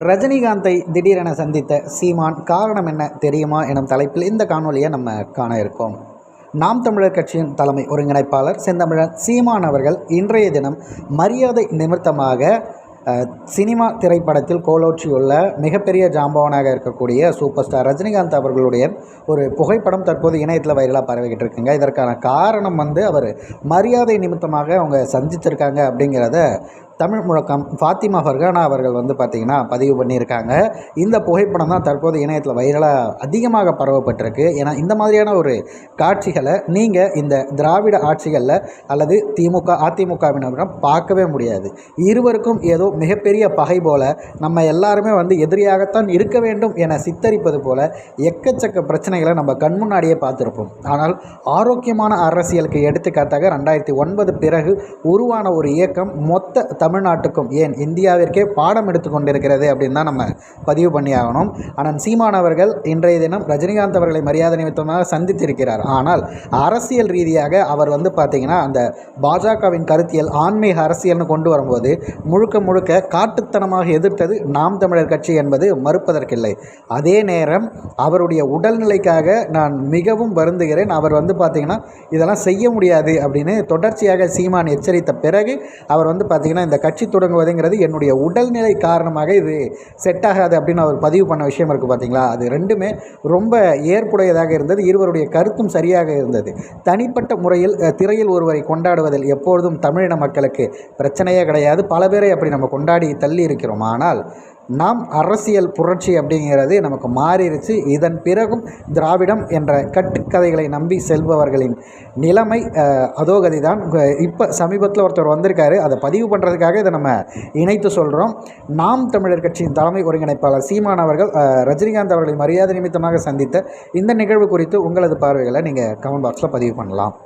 ரஜினிகாந்தை திடீரென சந்தித்த சீமான் காரணம் என்ன தெரியுமா எனும் தலைப்பில் இந்த காணொலியை நம்ம காண இருக்கோம். நாம் தமிழர் கட்சியின் தலைமை ஒருங்கிணைப்பாளர் செந்தமிழன் சீமான் அவர்கள் இன்றைய தினம் மரியாதை நிமித்தமாக சினிமா திரைப்படத்தில் கோலோச்சியுள்ள மிகப்பெரிய ஜாம்பவானாக இருக்கக்கூடிய சூப்பர் ஸ்டார் ரஜினிகாந்த் அவர்களுடைய ஒரு புகைப்படம் தற்போது இணையத்தில் வைரலாக பரவிக்கிட்டு இருக்குங்க. இதற்கான காரணம் வந்து அவர் மரியாதை நிமித்தமாக அவங்க சந்திச்சிருக்காங்க அப்படிங்கிறத தமிழ் முழக்கம் ஃபாத்திமா ஃபர்கானா அவர்கள் வந்து பார்த்திங்கன்னா பதிவு பண்ணியிருக்காங்க. இந்த புகைப்படம் தான் தற்போது இணையத்தில் வைரலாக அதிகமாக பரவப்பட்டிருக்கு. ஏன்னா இந்த மாதிரியான ஒரு காட்சிகளை நீங்கள் இந்த திராவிட ஆட்சிகளில் அல்லது திமுக அதிமுகவினரிடம் பார்க்கவே முடியாது. இருவருக்கும் ஏதோ மிகப்பெரிய பகை போல நம்ம எல்லாருமே வந்து எதிரியாகத்தான் இருக்க வேண்டும் என சித்தரிப்பது போல எக்கச்சக்க பிரச்சனைகளை நம்ம கண் முன்னாடியே பார்த்துருப்போம். ஆனால் ஆரோக்கியமான அரசியலுக்கு எடுத்துக்காட்டாக ரெண்டாயிரத்தி ஒன்பது பிறகு உருவான ஒரு இயக்கம் மொத்த தமிழ்நாட்டுக்கும் ஏன் இந்தியாவிற்கே பாடம் எடுத்து கொண்டிருக்கிறது அப்படின்னு தான் நம்ம பதிவு பண்ணி ஆகணும் ஆனால் சீமான் அவர்கள் இன்றைய தினம் ரஜினிகாந்த் அவர்களை மரியாதை நிமித்தமாக சந்தித்திருக்கிறார். ஆனால் அரசியல் ரீதியாக அவர் வந்து பார்த்திங்கன்னா அந்த பாஜகவின் கருத்தியல் ஆன்மீக அரசியல்னு கொண்டு வரும்போது முழுக்க முழுக்க காட்டுத்தனமாக எதிர்த்தது நாம் தமிழர் கட்சி என்பது மறுப்பதற்கில்லை. அதே நேரம் அவருடைய உடல்நிலைக்காக நான் மிகவும் வருந்துகிறேன். அவர் வந்து பார்த்திங்கன்னா இதெல்லாம் செய்ய முடியாது அப்படின்னு தொடர்ச்சியாக சீமான் எச்சரித்த பிறகு அவர் வந்து பார்த்திங்கன்னா இந்த கட்சி தொடங்குவதுங்கிறது என்னுடைய உடல்நிலை காரணமாக இது செட் ஆகாது அப்படின்னு அவர் பதிவு பண்ண விஷயம் இருக்குது பார்த்தீங்களா அது ரெண்டுமே ரொம்ப ஏற்புடையதாக இருந்தது. இருவருடைய கருத்தும் சரியாக இருந்தது. தனிப்பட்ட முறையில் திரையில் ஒருவரை கொண்டாடுவதில் எப்பொழுதும் தமிழின மக்களுக்கு பிரச்சனையே கிடையாது. பல பேரை அப்படி நம்ம கொண்டாடி தள்ளி இருக்கிறோம். ஆனால் நாம் அரசியல் புரட்சி அப்படிங்கிறது நமக்கு மாறிடுச்சு இதன் பிறகும் திராவிடம் என்ற கட்டுக்கதைகளை நம்பி செல்பவர்களின் நிலைமை அதோகதி தான் இப்போ சமீபத்தில் ஒருத்தர் வந்திருக்காரு. அதை பதிவு பண்ணுறதுக்காக இதை நம்ம இணைத்து சொல்கிறோம் நாம் தமிழர் கட்சியின் தலைமை ஒருங்கிணைப்பாளர் சீமான் அவர்கள் ரஜினிகாந்த் அவர்களை மரியாதை நிமித்தமாக சந்தித்த இந்த நிகழ்வு குறித்து உங்களது பார்வைகளை நீங்கள் கமெண்ட் பாக்ஸில் பதிவு பண்ணலாம்.